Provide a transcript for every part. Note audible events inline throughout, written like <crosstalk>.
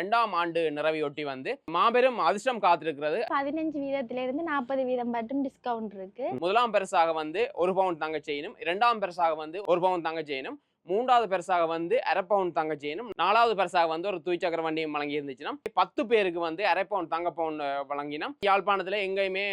ரெண்டாம் ஆண்டு நிறைவையொட்டி வந்து மாபெரும் அதிர்ஷ்டம் காத்திருக்கிறது. பதினஞ்சு வீதத்துல இருந்து நாற்பது வீதம் மட்டும் டிஸ்கவுண்ட் இருக்கு. முதலாம் பரிசாக வந்து ஒரு பவுன் தங்க செயினும் இரண்டாம் பரிசாக வந்து ஒரு பவுன் தங்க செயினும் மூன்றாவது பரிசாக வந்து அரை பவுன் தங்க செயினும் நாலாவது பரிசாக வந்து ஒரு துய்ச்சக்கர வண்டியும் வழங்கி இருந்துச்சுன்னா பத்து பேருக்கு வந்து அரை பவுன் தங்க பவுன் வழங்கினோம். யாழ்ப்பாணத்துல எங்கேயுமே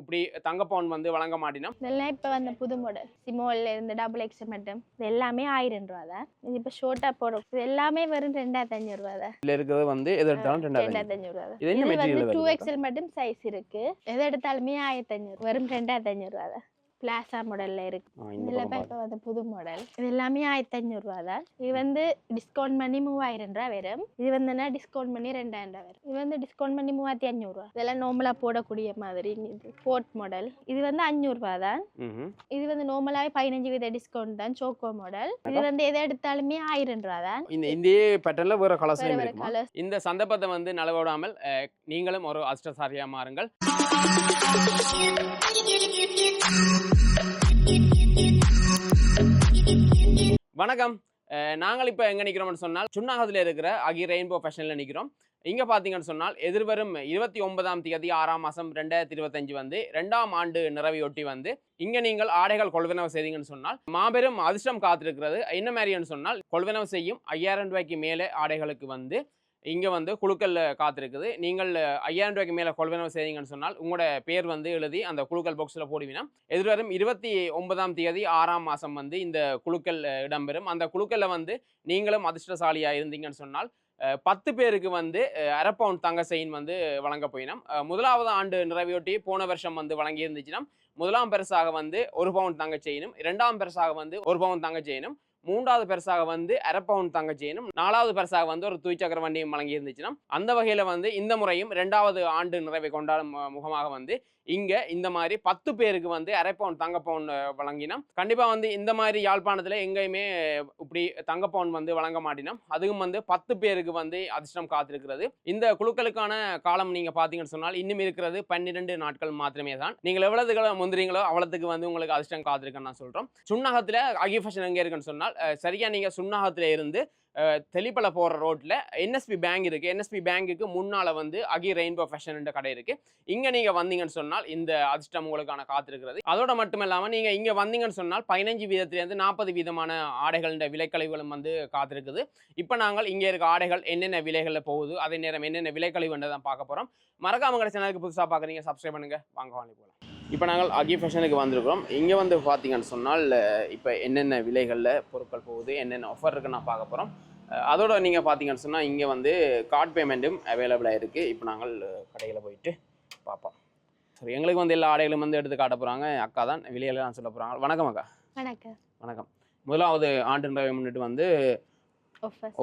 இப்படி தங்க பவுன் வந்து வழங்க மாட்டினோம். இதெல்லாம் இப்போ வந்த புது மாடல் சிமோல்ல இருந்து டபுள் எக்ஸ் மட்டும் இது எல்லாமே ஆயிரம் ரூபா தான். இது இப்போ ஷோர்ட்டா போடும் இது எல்லாமே வெறும் ரெண்டாயிரத்தி அஞ்சூறு ரூபா தான். இதுல இருக்கிறது வந்து எது எடுத்தாலும் ரெண்டாயிரத்தி அஞ்சூறு ரூபா இது வந்து டூ எக்ஸ்எல் மட்டும் சைஸ் இருக்கு. எது எடுத்தாலுமே ஆயிரத்தி அஞ்சூறு வெறும் ரெண்டாயிரத்தி அஞ்சூறு ரூபா தான். பிளாசா மாடல்ல இருக்கு. ஆ, இந்த இதுல. இப்போ வந்து புது மாடல். இது எல்லாமே ஆயிரத்தி ரூபா தான். இது வந்து டிஸ்கவுண்ட் பண்ணி மூவாயிரம் ரூபா வரும். இது வந்துன்னா டிஸ்கவுண்ட் பண்ணி ரெண்டாயிரம் ரூபா வரும். இது வந்து டிஸ்கவுண்ட் பண்ணி மூவாயிரத்தி அஞ்சூறுரூவா இதெல்லாம் நார்மலா போடக்கூடிய மாதிரி இது போர்ட் மாடல் இது வந்து அஞ்சூறுரூவா தான். இது வந்து நார்மலாவே பதினஞ்சு வீத டிஸ்கவுண்ட் தான். சோக்கோ மாடல் இது வந்து எதை எடுத்தாலுமே ஆயிரம் ரூபா தான். இந்த இந்த பேட்டர்ல வேற கலர்ஸ் இந்த சந்தர்ப்பத்தை வந்து நலவிடாமல் நீங்களும் ஒரு அஷ்டசாரியா மாறுங்கள். வணக்கம். நாங்கள் இப்போ எங்கே நிற்கிறோம்னு சொன்னால் சுன்னாகத்தில் இருக்கிற அகி ரெயின்போ ஃபேஷனில் நிற்கிறோம் இங்கே பார்த்தீங்கன்னு சொன்னால் எதிர்வரும் இருபத்தி ஒன்பதாம் தேதி ஆறாம் மாதம் ரெண்டாயிரத்தி இருபத்தஞ்சு வந்து ரெண்டாம் ஆண்டு நிறைவையொட்டி வந்து இங்கே நீங்கள் ஆடைகள் கொள்வனவு செய்தீங்கன்னு சொன்னால் மாபெரும் அதிர்ஷ்டம் காத்திருக்கிறது. என்ன மாதிரின்னு சொன்னால் கொள்வனவு செய்யும் ஐயாயிரம் ரூபாய்க்கு மேலே ஆடைகளுக்கு வந்து இங்கே வந்து குழுக்கள் காத்திருக்குது. நீங்கள் ஐயாயிரம் ரூபாய்க்கு மேலே கொள்வனவு செய்தீங்கன்னு சொன்னால் உங்களோட பேர் வந்து எழுதி அந்த குழுக்கள் பாக்ஸில் போடுவீங்கன்னா எதிர்வரும் இருபத்தி ஒன்பதாம் தேதி ஆறாம் மாதம் வந்து இந்த குழுக்கள் இடம்பெறும். அந்த குழுக்களில் வந்து நீங்களும் அதிர்ஷ்டசாலியாக இருந்தீங்கன்னு சொன்னால் பத்து பேருக்கு வந்து அரை பவுண்ட் தங்க செயின் வந்து வழங்க போயினோம். முதலாவது ஆண்டு நிறைவையொட்டி போன வருஷம் வந்து வழங்கி இருந்துச்சுன்னா முதலாம் பரிசாக வந்து ஒரு பவுண்ட் தங்க செயினும் இரண்டாம் பரிசாக வந்து ஒரு பவுண்ட் தங்க செயினும் மூன்றாவது பரிசாக வந்து அரை பவுண்ட் தங்க செயினும் நாலாவது பரிசாக வந்து ஒரு துய்ச்சக்கர வண்டியும் வழங்கி இருந்துச்சுன்னா அந்த வகையில் வந்து இந்த முறையும் ரெண்டாவது ஆண்டு நிறைவை கொண்டாடும் முகமாக வந்து இங்க இந்த மாதிரி பத்து பேருக்கு வந்து அரை பவுன் தங்க பவுன் வழங்கினோம். கண்டிப்பா வந்து இந்த மாதிரி யாழ்ப்பாணத்துல எங்கேயுமே இப்படி தங்க பவுன் வந்து வழங்க மாட்டினோம். அதுவும் வந்து பத்து பேருக்கு வந்து அதிர்ஷ்டம் காத்திருக்கிறது. இந்த குழுக்களுக்கான காலம் நீங்க பாத்தீங்கன்னு சொன்னால் இன்னும் இருக்கிறது பன்னிரெண்டு நாட்கள் மாத்திரமே தான். நீங்கள் எவ்வளவுகளை முந்திரீங்களோ அவ்வளவுக்கு வந்து உங்களுக்கு அதிர்ஷ்டம் காத்திருக்குன்னு நான் சொல்றோம். சுண்ணாகத்துல அகிஃபஷன் எங்க இருக்குன்னு சொன்னால் சரியாக சரியா நீங்க இருந்து தெளிப்பல போற ரோட்ல என்எஸ்பி பேங்க் இருக்கு. என்எஸ்பி பேங்குக்கு முன்னால வந்து அகி ரெயின்போ ஃபேஷன் கடை இருக்கு. இங்க நீங்க வந்தீங்கன்னு சொன்னால் இந்த அதிர்ஷ்டம் உங்களுக்கான காத்திருக்கிறது. அதோட மட்டும் இல்லாம நீங்க இங்க வந்தீங்கன்னு சொன்னால் பதினஞ்சு வீதத்துலேருந்து நாற்பது வீதமான ஆடைகளின் விலைக்கழிவுகளும் வந்து காத்திருக்குது. இப்போ நாங்கள் இங்க இருக்க ஆடைகள் என்னென்ன விலைகளில் போகுது அதே நேரம் என்னென்ன விலைக்கழிவுன்றதான் பார்க்க போகிறோம் மறக்காம சேனலுக்கு புதுசா பார்க்குறீங்க சப்ஸ்கிரைப் பண்ணுங்க. வாங்க வாங்கி போகலாம் இப்போ நாங்கள் அகி ஃபேஷனுக்கு வந்திருக்கிறோம். இங்கே வந்து பார்த்தீங்கன்னு சொன்னால் இப்போ என்னென்ன விலைகளில் பொருட்கள் போகுது என்னென்ன ஆஃபர் இருக்குன்னு நான் பார்க்க போகிறோம் அதோட நீங்கள் பார்த்தீங்கன்னு சொன்னால் இங்கே வந்து கார்ட் பேமெண்ட்டும் அவைலபிளாக இருக்குது இப்போ நாங்கள் கடையில் போயிட்டு பார்ப்போம். சரி எங்களுக்கு வந்து எல்லா ஆடைகளும் வந்து எடுத்து காட்ட போகிறாங்க அக்கா தான் விலையெல்லாம் சொல்ல போகிறாங்க வணக்கம் அக்கா. வணக்கம். வணக்கம். முதலாவது ஆண்டு முன்னிட்டு வந்து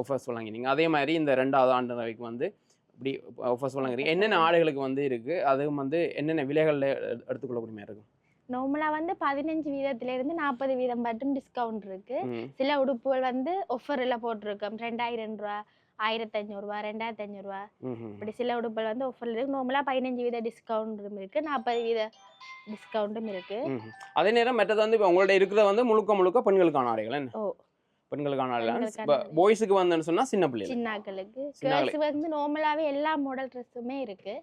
ஆஃபர்ஸ் வழங்கினீங்க அதே மாதிரி இந்த ரெண்டாவது ஆண்டு நிறைவுக்கு வந்து இப்படி ஆஃபர்ஸ் வழங்குறீங்க என்னென்ன ஆடைகளுக்கு வந்து இருக்குது அதுவும் வந்து என்னென்ன விலைகளில் எடுத்துக்கொள்ளக்கூடிய மாதிரி இருக்கும்? நார்மலா வந்து பதினஞ்சு வீதத்துல இருந்து நாற்பது வீதம் மட்டும் டிஸ்கவுண்ட் இருக்கு. சில உடுப்புகள் வந்து ஆஃபர்ல போட்டிருக்கோம் ரெண்டாயிரம் ரூபா ஆயிரத்தி அஞ்சூறுரூவா ரெண்டாயிரத்தி அஞ்சூறுரூவா ம்ஹும். இப்படி சில உடுப்புகள் வந்து ஆஃபர்ல இருக்கு. நார்மலா பதினஞ்சு வீத டிஸ்கவுண்ட்டும் இருக்கு. நாற்பது வீத டிஸ்கவுண்ட்டும் இருக்கு. அதே நேரம் மற்றது வந்து இப்போ உங்கள்ட்ட இருக்கிறது வந்து முழுக்க முழுக்க பெண்களுக்கான ஆடைகள். ஓ பெண்களுக்கான ஆடை. பாய்ஸுக்கு வந்தேன்னு சொன்னா சின்ன பிள்ளைகள் சின்னாக்களுக்கு. சின்னாக்களு. கேர்ள்ஸ் வந்து நார்மலாவே எல்லா மாடல் ட்ரெஸ்ஸுமே இருக்கு.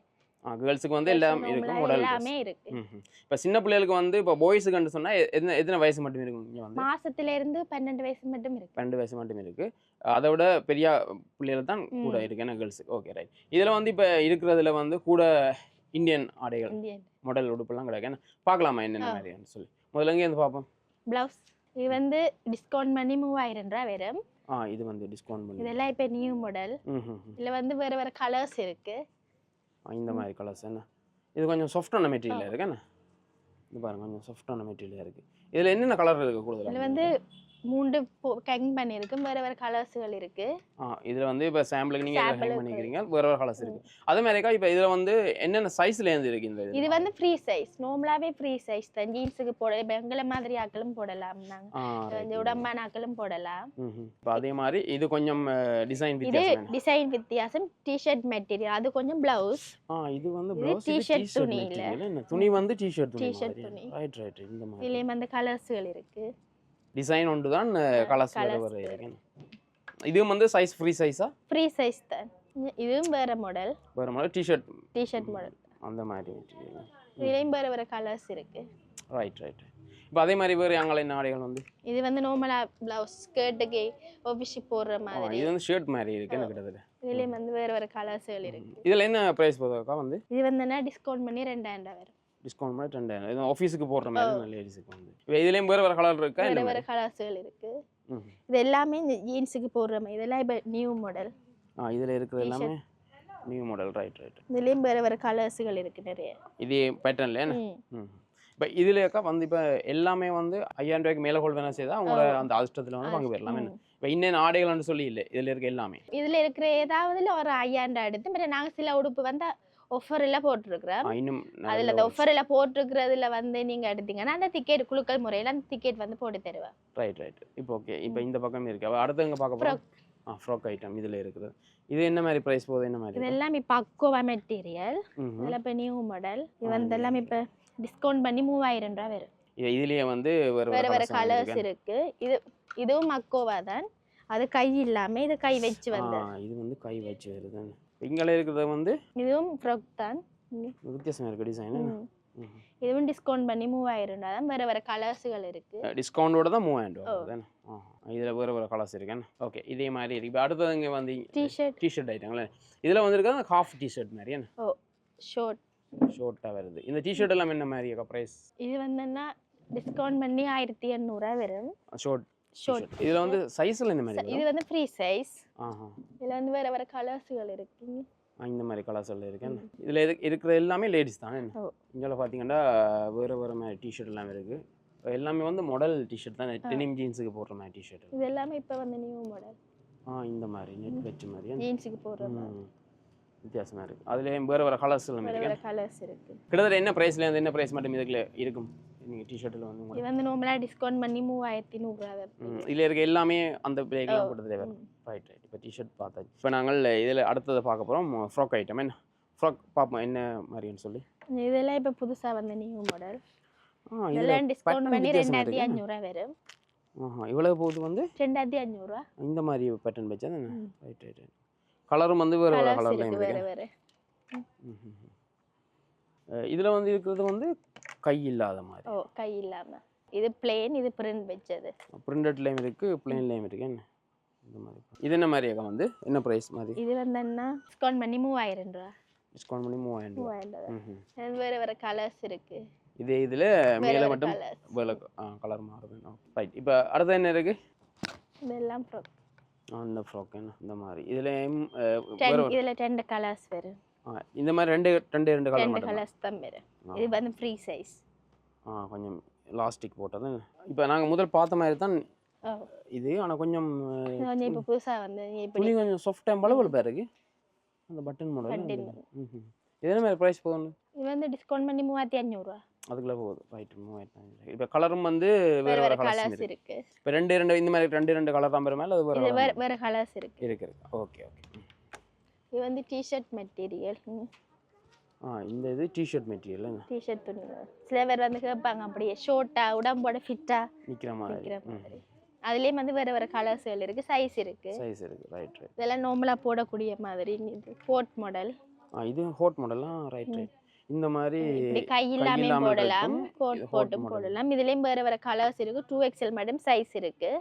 கேர்ள்ஸுக்கு வந்து எல்லாம் இருக்கும் உடல் எல்லாமே இருக்கு. இப்போ சின்ன பிள்ளைகளுக்கு வந்து இப்போ பாய்ஸுக்குன்னு சொன்னா எத்தனை எத்தனை வயசு மட்டும் இருக்கும் இங்கே வந்து? மாசத்துல இருந்து பன்னெண்டு வயசு மட்டும் இருக்கு. ரெண்டு வயசு மட்டும் இருக்கு. அதை விட பெரிய பிள்ளைகள் தான் கூட. இருக்கு. ஏன்னா கேர்ள்ஸுக்கு ஓகே ரைட் இதில் வந்து இப்போ இருக்கிறதுல வந்து கூட இந்தியன் ஆடைகள் மாடல் உடுப்பெல்லாம் ஏன்னா பார்க்கலாமா என்னென்ன. மாதிரின்னு சொல்லி. முதல்ல இங்கே இருந்து பார்ப்போம்? பிளவுஸ் இது வந்து டிஸ்கவுண்ட் பண்ணி மூவாயிரம் ரூபா வரும் ஆ இது வந்து டிஸ்கவுண்ட் பண்ணி. இதெல்லாம் இப்போ நியூ மாடல் ம். இதுல வந்து வேற வேற கலர்ஸ் இருக்கு. இந்த மாதிரி கலர்ஸ் என்ன? இது கொஞ்சம் சாஃப்டான மெட்டீரியல் இருக்கு என்ன? இது பாருங்க கொஞ்சம் சாஃப்டான மெட்டீரியல் இருக்கு. இதுல என்னென்ன கலர் இருக்கு இதுல கூடுதல் வந்து மூன்று கங் பண்ணியிருக்கும். வேற வேற கலர்ஸ்கள் இருக்கு. ஆ இதுல வந்து இப்போ சாம்பிளுக்கு நீங்க ஹேங் க்கு. பண்ணிக்கிறீங்க? வேற வேற கலர்ஸ் இருக்கு. அதே மாதிரிக்கா இப்போ இதுல வந்து என்னென்ன சைஸ்ல இருந்து இருக்கு இந்த இது? வந்து ஃப்ரீ சைஸ் நார்மலாவே ஃப்ரீ சைஸ் தான். ஜீன்ஸுக்கு போட இப்போ எங்களை மாதிரி ஆக்களும் போடலாம் நாங்க. இந்த உடம்பான ஆக்களும் போடலாம். இப்போ அதே மாதிரி இது கொஞ்சம் டிசைன் இது வித்தியாசம் என்ன? டிசைன் வித்தியாசம். டிஷர்ட் மெட்டீரியல் அது கொஞ்சம் பிளவுஸ் ஆ இது வந்து இது ப்ளவுஸ் டிஷர்ட் துணி இல்ல. துணி வந்து டிஷர்ட் துணி மாதிரி. துணி. ரைட் ரைட் இந்த மாதிரி. இதுலயும் வந்து கலர்ஸ்கள் இருக்கு. டிசைன் ஒன்று தான் கலர்ஸ். இருக்கு. இதுவும் வந்து சைஸ் ஃப்ரீ சைஸா ஃப்ரீ சைஸ் தான். இதுவும் வேற மாடல் வேறு மாதிரி டிஷர்ட் டிஷர்ட் மாடல் அந்த மாதிரி இதுலேயும் வேற வேற கலர்ஸ் இருக்கு. ரைட் ரைட் இப்போ அதே மாதிரி வேறு அங்கே என்ன ஆடைகள் வந்து? இது வந்து நார்மலா பிளவுஸ் ஸ்கர்ட்டுக்கு ஆஃபீஸுக்கு போடுற மாதிரி. இது வந்து ஷர்ட் மாதிரி இருக்கு என்ன கிட்டத்தட்ட. இதுலேயும் வந்து வேற வேற கலர்ஸ்கள் இருக்கு. இதில் என்ன ப்ரைஸ் போதுக்கா வந்து? இது வந்து டிஸ்கவுண்ட் பண்ணி ரெண்டாயிரம் ரூபாய் வரும். டிஸ்கவுண்ட் மாதிரி ரெண்டாயிரம் இது ஆஃபீஸுக்கு போடுற மாதிரி லேடிஸுக்கு வந்து. இதுலேயும் வேறு வேறு கலர் இருக்கா? வேற வேற கலர்ஸ்கள் இருக்கு. ம் இது எல்லாமே இந்த ஜீன்ஸுக்கு போடுற மாதிரி. இதெல்லாம் இப்போ நியூ மாடல் ஆ இதில் இருக்கிறது எல்லாமே நியூ மாடல் ரைட் ரைட் இதுலேயும் வேற வேற கலர்ஸ்கள் இருக்கு நிறைய. இது பேட்டர்ன்ல ம். இப்போ இதுலக்கா வந்து இப்போ எல்லாமே வந்து ஐயாயிரம் ரூபாய்க்கு மேலே ஹோல்ட் வேணா செய்தா அவங்களோட அந்த அதிர்ஷ்டத்தில் வந்து பங்கு என்ன? இப்போ இன்னும் ஆடைகள்னு சொல்லி இல்லை. இதில் இருக்க எல்லாமே. இதுல இருக்கிற ஏதாவதுல ஒரு ஐயாயிரம் ரூபாய் எடுத்து மற்ற நாங்க சில உடுப்பு வந்து ஆஃபர் எல்லாம் போட்டிருக்கிறோம் ஆ, இன்னும் அதுல அந்த எல்லாம் போட்டிருக்கிறதுல வந்து நீங்க எடுத்தீங்கன்னா அந்த டிக்கெட் குழுக்கள் முறையில அந்த டிக்கெட் வந்து போட்டு தருவேன் ரைட் ரைட் இப்போ ஓகே இப்போ இந்த பக்கம் இருக்கு. அடுத்து எங்கே பார்க்க போகிறோம் ஆ ஃப்ராக் ஐட்டம் இதில் இருக்குது. இது என்ன மாதிரி ப்ரைஸ் போகுது? என்ன மாதிரி இது எல்லாமே இப்போ அக்கோவா மெட்டீரியல் ம் இதெல்லாம் இப்போ நியூ மாடல் இது வந்து எல்லாம் இப்போ டிஸ்கவுண்ட் பண்ணி மூவாயிரம் ரூபாய் வரும். இது இதுலேயே வந்து வேறு வேற கலர்ஸ் இருக்கு. இது இதுவும் அக்கோவா தான். அது கை இல்லாம இது கை வச்சு வந்து இது வந்து கை வச்சு வருது இங்கே இருக்கிறது வந்து இதுவும் ஃப்ராக் தான். வித்தியாசமாக இருக்குது டிசைன். இதுவும் டிஸ்கவுண்ட் பண்ணி மூவாயிரம் தான் வேற வேற கலர்ஸுகள் இருக்கு. டிஸ்கவுண்டோட தான் மூவாயிரம் ரூபா இதில் வேறு வேறு கலர்ஸ் இருக்கேன் ஓகே இதே மாதிரி இருக்கு. இப்போ அடுத்தது இங்கே வந்து டிஷர்ட் டிஷர்ட் ஐட்டங்களே இதில் வந்து இருக்கிறது ஹாஃப் டிஷர்ட் மாதிரி என்ன? ஓ ஷோர்ட் ஷோர்ட்டாக வருது. இந்த டிஷர்ட் எல்லாம் என்ன மாதிரி ப்ரைஸ் இது வந்துன்னா டிஸ்கவுண்ட் பண்ணி ஆயிரத்தி எண்ணூறுரூவா வரும். ஷோர்ட் ஷோர்ட் இதில் வந்து சைஸில் இந்த மாதிரி இது வந்து ஃப்ரீ சைஸ் ஆஹா. இதுல வந்து வேற வேற கலர்ஸுகள் இருக்கு ஆ, இந்த மாதிரி கலர்ஸ் எல்லாம் இருக்கேன் இதில் இரு இருக்கிற எல்லாமே லேடிஸ் தானே. இங்கே பார்த்தீங்கன்னா வேறு வேறு மாதிரி டிஷர்ட் எல்லாம் இருக்குது எல்லாமே வந்து மாடல் டிஷர்ட் தான்? டெனிம் ஜீன்ஸுக்கு போடுற மாதிரி டிஷர்ட் இது எல்லாமே இப்போ வந்து நியூ மாடல் ஆ இந்த மாதிரி நெட் வச்ச மாதிரி ஜீன்ஸுக்கு போடுற மாதிரி. ம். வித்தியாசமா இருக்குது அதுலேயும் வேறு வேறு கலர்ஸ் எல்லாம் வேற இருக்கு. வேற கலர்ஸ் இருக்கு. கிட்டத்தட்ட என்ன ப்ரைஸ்ல இருந்து என்ன ப்ரைஸ் மட்டும் இதுக்குள்ள இருக்கும்? நீங்கள் டிஷர்ட்டில் வந்து இது வந்து நார்மலா டிஸ்கவுண்ட் பண்ணி மூவாயிரத்தி நூறுரூவா இதுல இருக்க எல்லாமே அந்த பிளேக்கெலாம் ம். ரைட் ரைட் இப்போ டிஷர்ட் பார்த்தாச்சு. இப்போ நாங்கள் இதில் அடுத்ததை பார்க்க போகிறோம் ஃப்ராக் ஐட்டம் என்ன? ஃப்ராக் பார்ப்போம். என்ன மாதிரின்னு சொல்லி. இதெல்லாம் இப்போ புதுசா வந்த நியூ மாடல் இதெல்லாம் டிஸ்கவுண்ட் பண்ணி ரெண்டாயிரத்தி. அஞ்சூறுரூவா வரும் ஆஹா இவ்வளோ போகுது வந்து? ரெண்டாயிரத்தி அஞ்சூறுரூவா இந்த மாதிரி பேட்டர்ன் வச்சா தானே. ரைட் ரைட் ரைட் கலரும் வந்து வேறு வேறு கலர்ஸ் கலர்லையும் இருக்கு வேற இருக்கு வேற இதில் வந்து இருக்கிறது வந்து கை இல்லாத மாதிரி. ஓ கை இல்லாம. இது பிளேன் இது பிரிண்ட் வச்சது. பிரிண்டட்லேயும் இருக்குது பிளெயின்லேயும் இருக்கு. என்ன? இந்த மாதிரி. இது என்ன மாதிரி அக்கா வந்து? என்ன ப்ரைஸ் மாதிரி? இது வந்தோன்னா டிஸ்கவுண்ட் பண்ணி மூவாயிரம் ரூபா. டிஸ்கவுண்ட் பண்ணி மூவாயிரம் ரூபா. வேற வேற கலர்ஸ் இருக்கு. இதே இதில் மேலே மட்டும் வேலை கலர் மாறுது. ரைட் இப்போ அடுத்து என்ன இருக்கு? இதெல்லாம் ஃப்ராக் ஆ, இந்த ஃப்ராக் என்ன? இந்த மாதிரி. இதில் இதுல ரெண்டு கலர்ஸ் வரும். இந்த மாதிரி ரெண்டு ரெண்டு ரெண்டு கலர் ரெண்டு மட்டும்? கலர்ஸ் தான் ஆ. இது வந்து ஃப்ரீ சைஸ் ஆ கொஞ்சம் லாஸ்டிக் போட்டது. இப்போ நாங்கள் முதல் பார்த்த மாதிரி தான் இது. ஆனால் கொஞ்சம் இப்போ புதுசா வந்து இப்படி துணி கொஞ்சம் சாஃப்டாக பளபளப்பாக இருக்கு அந்த பட்டன் மாடல் இது. என்ன மாதிரி ப்ரைஸ் போகுது இது வந்து டிஸ்கவுண்ட் பண்ணி மூவாயிரத்தி அஞ்சூறுரூவா அதுக்குள்ளே போகுது. ரைட் மூவாயிரத்தி இப்போ கலரும் வந்து வேற வேறு வேற வேறு கலர்ஸ் இருக்கு. இப்போ ரெண்டு ரெண்டு இந்த மாதிரி ரெண்டு ரெண்டு கலர் தான் மேலே அது வேறு வேற வேற கலர்ஸ் இருக்கு. இருக்கு ஓகே ஓகே இது வந்து டிஷர்ட் மெட்டீரியல் ஆ இந்த இது டிஷர்ட் மெட்டீரியல் டிஷர்ட் துணி சில பேர் வந்து கேட்பாங்க அப்படியே ஷோர்ட்டா உடம்போட ஃபிட்டா நிற்கிற மாதிரி. அதுலயும் வந்து வேற வேற கலர்ஸ்கள் இருக்கு சைஸ் இருக்கு. சைஸ் இருக்கு ரைட் ரைட் இதெல்லாம் நார்மலா போடக்கூடிய மாதிரி இது கோட் மாடல் ஆ இது ஹோட் மாடலாம் ரைட் ரைட் இந்த மாதிரி கை இல்லாம போடலாம். கோட் போட்டும். போடலாம். இதுலயும் வேற வேற கலர்ஸ் இருக்கு. டூ எக்ஸ்எல் மேடம் சைஸ் இருக்கு.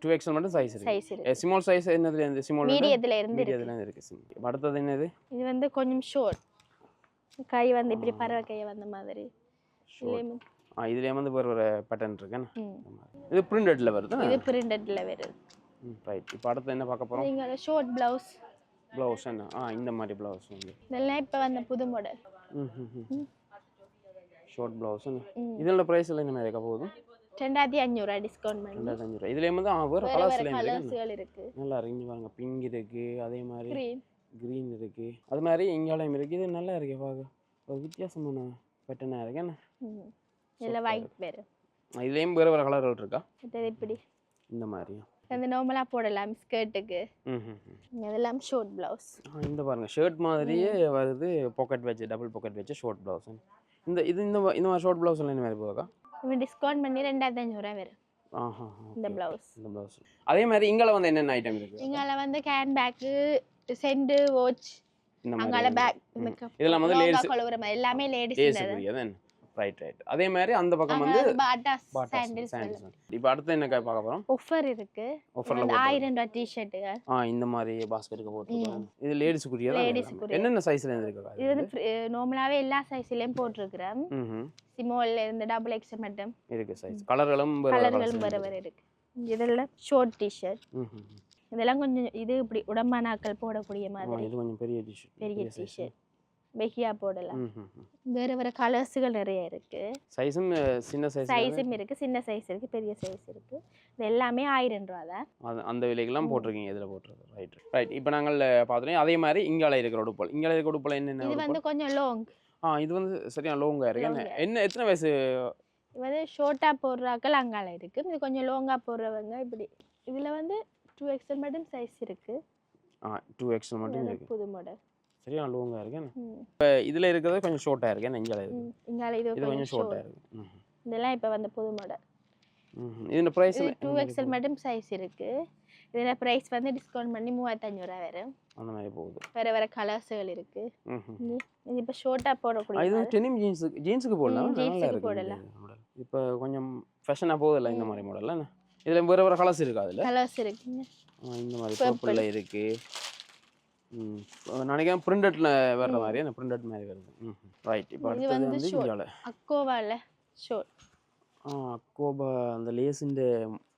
டூ எக்ஸல் மட்டும் சைஸ் இருக்கு. சைஸ் இருக்கு. ஸ்மால் சைஸ் என்னதுல இருந்து ஸ்மால் மீடியத்துல இருந்து இருக்கு. மீடியத்துல இருக்கு. அடுத்தது என்னது? இது வந்து கொஞ்சம் ஷோர்ட் கை வந்து இப்படி பறவை கை வந்த மாதிரி. ஆ இதுலயே வந்து வேறு ஒரு பேட்டர்ன் இருக்குன்னு. இது பிரிண்டட்ல வருது? இது பிரிண்டட்ல வருது. ரைட் இப்போ அடுத்து என்ன பார்க்க போறோம்? நீங்க ஷோர்ட் பிளவுஸ் ப்ளவுஸ் என்ன? ஆ இந்த மாதிரி ப்ளவுஸ் வந்து இதெல்லாம் இப்ப வந்த புது மாடல் ஷார்ட் ப்ளவுஸ் ம். இதோட ப்ரைஸ் எல்லாம் மாதிரி இருக்க? போகுது ரெண்டாயிரத்தி அஞ்சூறுவா டிஸ்கவுண்ட் பண்ணி ரெண்டாயிரத்தஞ்சு ரூபா. இதுலேயே வந்து வேறு கலர்ஸ்லேயும் இருக்கு. நல்லா இருக்கு. இங்க பாருங்க பிங்க் இருக்கு அதே மாதிரி கிரீன் இருக்கு. அது மாதிரி இங்காலயம் இருக்கு. இது நல்லா இருக்கு பார்க்க ஒரு வித்தியாசமான பேட்டர்னாக இருக்கு. என்ன? இதுல ஒயிட் வேறு. இதுலேயும் வேறு வேறு கலர்கள் இருக்கா? இது இப்படி இந்த மாதிரி வந்து நார்மலா போடலாம் ஸ்கர்ட்டுக்கு. இதெல்லாம் ஷோர்ட் பிளவுஸ் இந்த பாருங்க ஷர்ட் மாதிரியே வருது பாக்கெட் வச்சு டபுள் பாக்கெட் வச்சு ஷார்ட் ப்ளவுஸ் இந்த இது இந்த இந்த மாதிரி ஷார்ட் ப்ளவுஸ் இந்த மாதிரி போதா இவன் டிஸ்கவுண்ட் பண்ணி ரெண்டாயிரத்தி அஞ்சூறுவா வரும். இந்த பிளவுஸ் இந்த ப்ளவுஸ் அதே மாதிரி இங்கால வந்து என்னென்ன ஐட்டம் இருக்கு? இங்கால வந்து கேன் பேக்கு சென்டு வாட்ச் அங்கால பேக். இதெல்லாம் வந்து மாதிரி எல்லாமே லேடிஸ் ரைட் ரைட் அதே மாதிரி அந்த பக்கம் வந்து பாட்டா சாண்டில்ஸ் இப்போ அடுத்து என்ன பார்க்க போறோம்? ஆஃபர் இருக்கு. ஆஃபர்ல வந்து ஆயிரம் ரூபாய் டிஷர்ட்டுகள் ஆ இந்த மாதிரி பாஸ்கெட்டுக்கு போட்டுருக்கோம். இது லேடிஸுக்குரியதா லேடிஸுக்குரிய. என்னென்ன சைஸ்ல இருந்து இருக்கா இது வந்து நார்மலாவே எல்லா சைஸ்லயும் போட்டிருக்கிறேன் ம் சிமோல்ல இருந்து டபுள் எக்ஸ் மட்டும். இருக்கு சைஸ் கலர்களும் வேற வேற கலர்களும் colours வர இருக்கு. வர இருக்கு. இதெல்லாம் ஷார்ட் டிஷர்ட். இதெல்லாம் கொஞ்சம் இது இப்படி உடம்பானாக்கள் போடக்கூடிய மாதிரி. இது கொஞ்சம் பெரிய டிஷர்ட் பெரிய டிஷர்ட் பெஹியா போடலாம். வேற வேற கலர்ஸுகள் நிறைய இருக்கு. சைஸும் சின்ன சைஸ் சைஸும் இருக்கு சின்ன சைஸ் இருக்கு பெரிய சைஸ் இருக்கு. இது எல்லாமே ஆயிரம் ரூபா தான். அந்த விலைக்கெல்லாம் போட்டிருக்கீங்க இதில் போட்டிருக்கு ரைட் ரைட் இப்போ நாங்கள் பார்த்துட்டோம் அதே மாதிரி இங்கால இருக்கிற உடுப்பல் இங்கால இருக்கிற உடுப்பல் என்னென்ன இது? வந்து கொஞ்சம் லாங் ஆ இது வந்து சரியா லோங்கா இருக்கு. என்ன. என்ன எத்தனை வயசு? இது வந்து ஷார்ட்டா போடுறாக்கள் அங்கால இருக்கு. இது கொஞ்சம் லாங்கா போடுறவங்க இப்படி இதுல வந்து டூ எக்ஸல் மட்டும் சைஸ் இருக்கு. ஆ டூ எக்ஸல் மட்டும் புது மாடல் சரியா லோங்கா இருக்கு இப்போ இதில் இருக்கிறது கொஞ்சம் ஷார்ட்டாக இருக்கு என்ன இங்கால இருக்கு இங்கால இது இது கொஞ்சம் ஷார்ட்டாக. இருக்கு. இதெல்லாம் இப்ப வந்த புது மாடல் இதோட ப்ரைஸ் டூ எக்ஸல் மட்டும் சைஸ் இருக்கு. இதுல பிரைஸ் வந்து டிஸ்கவுண்ட் பண்ணி மூவாயிரத்தி அஞ்சூறுவா வரும். அந்த மாதிரி போகுது. வேற வேற கலர்ஸுகள் இருக்கு. இது இப்போ ஷார்ட்டா ஆ, போடக்கூடிய இது. டெனிம் ஜீன்ஸுக்கு ஜீன்ஸுக்கு போடலாம். இருக்கு போடலாம். இப்போ கொஞ்சம் ஃபேஷனாக போகுதில்ல இந்த மாதிரி மாடல் என்ன? இதில் வேறு வேறு கலர்ஸ் இருக்கா அதில்? கலர்ஸ் இருக்குங்க. இந்த மாதிரி. பர்பிளில் இருக்கு. ம் நான் நினைக்கிறேன் பிரிண்டட்ல வர்ற மாதிரி அந்த பிரிண்டட் மாதிரி வருது. ரைட் இப்போ அடுத்தது வந்து. இங்கால அக்கோவால ஷோர்ட் ஆ கோபா அந்த லேஸுன்ற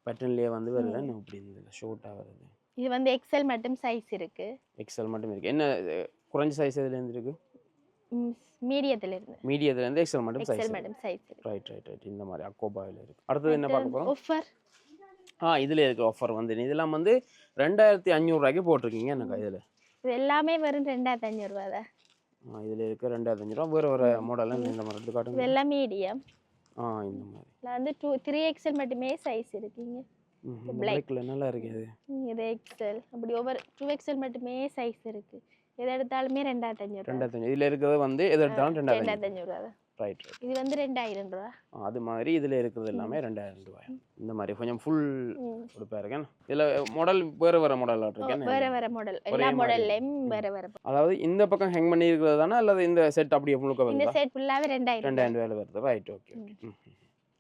பேட்டர்ன்லேயே வந்து வருது. என்ன இப்படி இந்த ஷோர்ட்டாக வருது. இது வந்து எக்ஸல் மட்டும் சைஸ் இருக்கு. எக்ஸல் மட்டும் இருக்கு. என்ன குறைஞ்ச சைஸ் எதுலேருந்து இருக்கு? மீடியத்துல இருந்து மீடியத்துலேருந்து எக்ஸல் மட்டும் எக்ஸல் சைஸ் மட்டும் சைஸ் ரைட் ரைட் ரைட் இந்த மாதிரி அக்கோபாவில் இருக்கு. அடுத்தது என்ன பார்க்க போகிறோம் ஆஃபர் ஆ இதில் இருக்க ஆஃபர் வந்து. இதெல்லாம் வந்து ரெண்டாயிரத்தி அஞ்சூறுரூவாய்க்கு போட்டிருக்கீங்க. எனக்கு இதில். இது எல்லாமே வெறும் ரெண்டாயிரத்தி அஞ்சூறு ரூபா தான் இதில் இருக்க ரெண்டாயிரத்தி அஞ்சூறுவா வேறு வேறு மாடல் இந்த மாதிரி காட்டுங்க. எல்லாம் மீடியம் ஆ இந்த மாதிரி. இதுல வந்து டூ த்ரீ எக்ஸல் மட்டுமே சைஸ் இருக்குங்க. பிளாக்ல நல்லா இருக்கு அது. ம், இது எக்ஸல் அப்படி ஒவ்வொரு டூ எக்ஸல் மட்டுமே சைஸ் இருக்கு. எது எடுத்தாலுமே ரெண்டாயிரத்தி அஞ்சூறு ரூபா ரெண்டாயிரத்தி அஞ்சு இதில் இருக்கிறது வந்து எது எடுத்தாலும் ரெண்டாயிரத்தி அஞ்சூறு ரூபா தான் ரைட் ரைட் இது வந்து ரெண்டாயிரம் ரூபா. அது மாதிரி இதில் இருக்கிறது எல்லாமே ரெண்டாயிரம் ரூபாய்? இந்த மாதிரி கொஞ்சம் ஃபுல். கொடுப்பா இருக்கேன். இதில் மாடல் வேறு வேறு மாடல் இருக்கேன் வேற வேற மாடல் எல்லா. மாடல்லையும் வேற வேற அதாவது இந்த பக்கம் ஹேங் பண்ணி இருக்கிறது தானே? அல்லது இந்த செட் அப்படியே முழுக்க இந்த செட் ஃபுல்லாவே ரெண்டாயிரம். ரெண்டாயிரம் ரூபாயில வருது. ரைட் ஓகே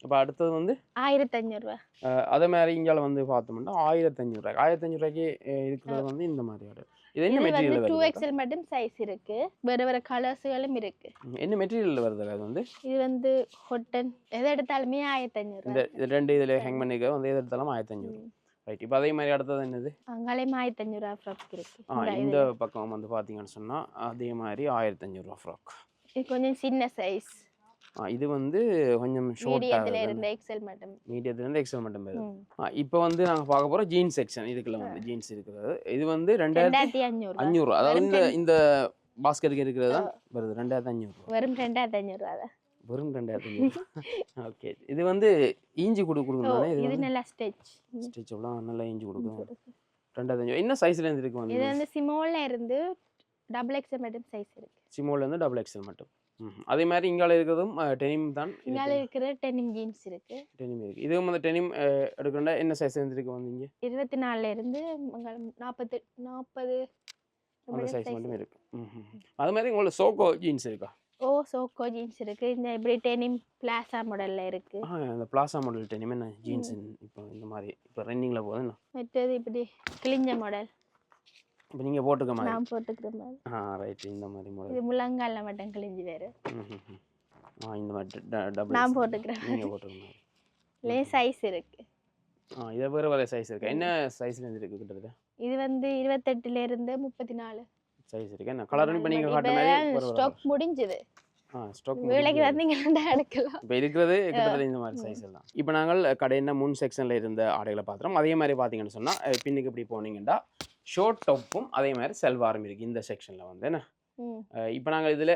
இப்போ அடுத்தது வந்து? ஆயிரத்தி அஞ்சூறு ரூபா. அஹ், அதே மாதிரி இங்கால வந்து பார்த்தோம்னா ஆயிரத்தி அஞ்சூறுரூவாய்க்கு ஆயிரத்தி அஞ்சூறுரூவாய்க்கு இருக்கிறது வந்து இந்த மாதிரி ஆர்டர் இது என்ன மெட்டீரியல் வருது எக்ஸல் மட்டும் சைஸ் இருக்கு. வேற வேற கலர்ஸ்களும் இருக்கு. என்ன மெட்டீரியல் வருது அது வந்து? இது வந்து ஹொட்டன் எதை எடுத்தாலுமே ஆயிரத்தி அஞ்சூறு இந்த ரூபா இது ரெண்டு இதில் ஹேங் பண்ணிக்க வந்து எது எடுத்தாலும் ஆயிரத்தி அஞ்சூறு ரைட் இப்போ அதே மாதிரி அடுத்தது என்னது? அங்காலையும் ஆயிரத்தி அஞ்சூறு ரூபா ஃப்ராக் இருக்கு. ஆ இந்த. பக்கம் வந்து பார்த்தீங்கன்னு சொன்னால் அதே மாதிரி ஆயிரத்தி அஞ்சூறுரூவா ஃப்ராக் இது கொஞ்சம் சின்ன சைஸ் இது வந்து கொஞ்சம் ஷோர்ட்டாக இருந்த எக்ஸல் மட்டும். மீடியத்துலேருந்து எக்ஸல் மட்டும் வருது ம். ஆ இப்போ வந்து நாங்கள் பார்க்க போகிறோம் ஜீன்ஸ் செக்ஷன் இதுக்குள்ள வந்து ஜீன்ஸ் இருக்கிறது. இது வந்து ரெண்டாயிரத்தி அஞ்சூறு. அஞ்சூறு அதாவது இந்த இந்த பாஸ்கெட்டுக்கு இருக்கிறது தான் வருது. ரெண்டாயிரத்தி அஞ்சூறு வெறும் ரெண்டாயிரத்தி அஞ்சூறு ரூபா தான். வெறும் ரெண்டாயிரத்தி அஞ்சூறு ஓகே <laughs> இது வந்து இஞ்சி கொடு கொடுக்கணும் இது வந்து நல்லா ஸ்டெச் ஸ்டிச் எல்லாம் நல்லா இஞ்சி கொடுக்கும் ரெண்டாயிரத்தி அஞ்சூறு என்ன சைஸ்ல இருந்து இருக்கு இது வந்து வந்து சிமோல்ல இருந்து டபுள் எக்ஸல் மட்டும் சைஸ் இருக்கு. சிமோல இருந்து டபுள் எக்ஸல் மட்டும். அதே மாதிரி இங்கால இருக்கிறதும் டெனிம் தான் இங்கால இருக்கிற டெனிம் ஜீன்ஸ் இருக்கு. டெனிம் இருக்கு. இதுவும் வந்து டெனிம் எடுக்கணும்னா என்ன சைஸ் இருக்கு வந்தீங்க? இருபத்தி நாலுல இருந்து நாற்பத்தி நாற்பது அந்த சைஸ் மட்டும் இருக்கு. அது மாதிரி உங்களுக்கு சோகோ ஜீன்ஸ் இருக்கா? ஓ சோக்கோ ஜீன்ஸ் இருக்கு. இந்த இப்படி டெனிம் பிளாசா மாடல்ல இருக்கு. அந்த பிளாசா மாடல் டெனிம் என்ன? ஜீன்ஸ் இப்போ இந்த மாதிரி இப்போ ரன்னிங்கில் போகுது மற்றது இப்படி கிழிஞ்ச மாடல் இப்போ நீங்கள் போட்டுக்க மாதிரி. நான் போட்டுக்கிற மாதிரி. ஆ ரைட் இந்த மாதிரி மாடல் இது முழங்கால மட்டும் கிழிஞ்சு வேறு. ஆ இந்த மாதிரி டபுள் நான் போட்டுக்கிறேன் நீங்கள் போட்டுக்க மாதிரி. லே சைஸ் இருக்கு. ஆ இதை வேறு வேறு சைஸ் இருக்கா? என்ன சைஸ்லேருந்து இருக்குது கிட்டத்தட்ட? இது வந்து இருபத்தெட்டுல இருந்து முப்பத்தி நாலு சைஸ் இருக்கு. என்ன கலர் இப்போ நீங்கள் காட்ட மாதிரி ஸ்டாக் முடிஞ்சுது. வேலைக்கு வந்தீங்கன்னா எடுக்கலாம். இப்போ இருக்கிறது கிட்டத்தட்ட இந்த மாதிரி சைஸ் எல்லாம். இப்போ நாங்கள் கடையின முன் செக்ஷனில் இருந்த ஆடைகளை பார்த்துறோம் அதே மாதிரி பார்த்தீங்கன்னு சொன்னால் பின்னுக்கு இப்படி போனீங்கன்னா ஷோர்ட் டாப்பும் அதே மாதிரி செல்வாரும் இருக்குது இந்த செக்ஷனில் வந்து என்ன? இப்போ நாங்கள் இதில்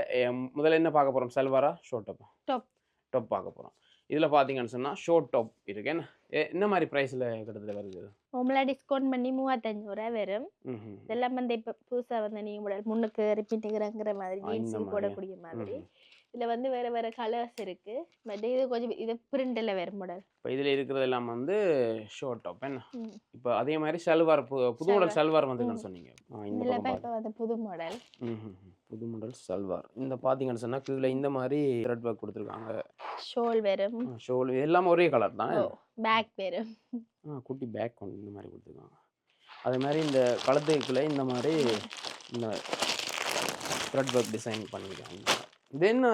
முதல்ல என்ன பார்க்க போகிறோம் செல்வாரா? ஷோர்ட் டாப்பா Top. டாப் பார்க்க போகிறோம் இதில் பார்த்தீங்கன்னு சொன்னால் ஷோர்ட் டாப் இருக்கு. என்ன? என்ன மாதிரி ப்ரைஸில் கிட்டத்தட்ட வருது? உங்களை டிஸ்கவுண்ட் பண்ணி மூவத்தஞ்சு ரூபா வரும். இதெல்லாம் வந்து இப்போ புதுசா வந்து நீங்க முன்னாடி முன்னுக்கு ரிப்பீட்டுங்கிறங்கிற மாதிரி ஜீன்ஸுக்கு? போடக்கூடிய மாதிரி. இதுல வந்து வேற வேற கலர்ஸ் இருக்கு. பட் இது கொஞ்சம் இது பிரிண்டில் வேறு மாடல் இப்போ இதில் இருக்கிறது எல்லாம் வந்து ஷோர்ட் டாப் என்ன. இப்போ அதே மாதிரி சல்வார் புது மாடல் சல்வார். ம். சொன்னீங்க. இந்த இப்போ வந்து புது மாடல். புது மாடல் சல்வார். இந்த பார்த்தீங்கன்னு சொன்னால் கீழே இந்த மாதிரி த்ரெட் ஒர்க் கொடுத்துருக்காங்க. ஷோல் வரும் ஷோல் எல்லாம் ஒரே கலர் தான். பேக் வரும் ஆ குட்டி பேக் ஒன்று இந்த மாதிரி கொடுத்துருக்காங்க. அதே மாதிரி இந்த கழுத்துக்குள்ளே இந்த மாதிரி இந்த த்ரெட் ஒர்க் டிசைன் பண்ணியிருக்காங்க. இது என்ன